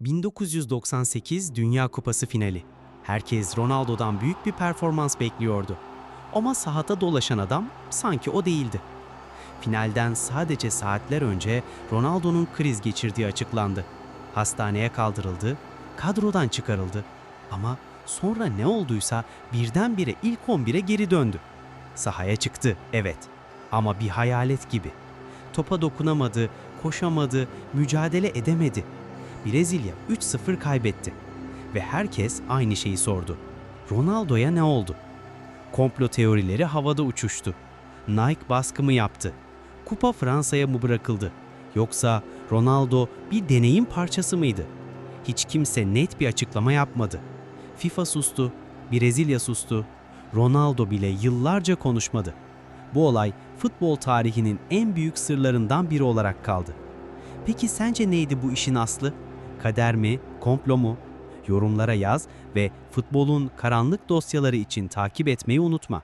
1998 Dünya Kupası finali. Herkes Ronaldo'dan büyük bir performans bekliyordu. Ama sahada dolaşan adam sanki o değildi. Finalden sadece saatler önce Ronaldo'nun kriz geçirdiği açıklandı. Hastaneye kaldırıldı, kadrodan çıkarıldı. Ama sonra ne olduysa birdenbire ilk 11'e geri döndü. Sahaya çıktı, evet. Ama bir hayalet gibi. Topa dokunamadı, koşamadı, mücadele edemedi. Brezilya 3-0 kaybetti. Ve herkes aynı şeyi sordu. Ronaldo'ya ne oldu? Komplo teorileri havada uçuştu. Nike baskı mı yaptı? Kupa Fransa'ya mı bırakıldı? Yoksa Ronaldo bir deneyin parçası mıydı? Hiç kimse net bir açıklama yapmadı. FIFA sustu, Brezilya sustu, Ronaldo bile yıllarca konuşmadı. Bu olay futbol tarihinin en büyük sırlarından biri olarak kaldı. Peki sence neydi bu işin aslı? Kader mi, komplo mu? Yorumlara yaz ve futbolun karanlık dosyaları için takip etmeyi unutma.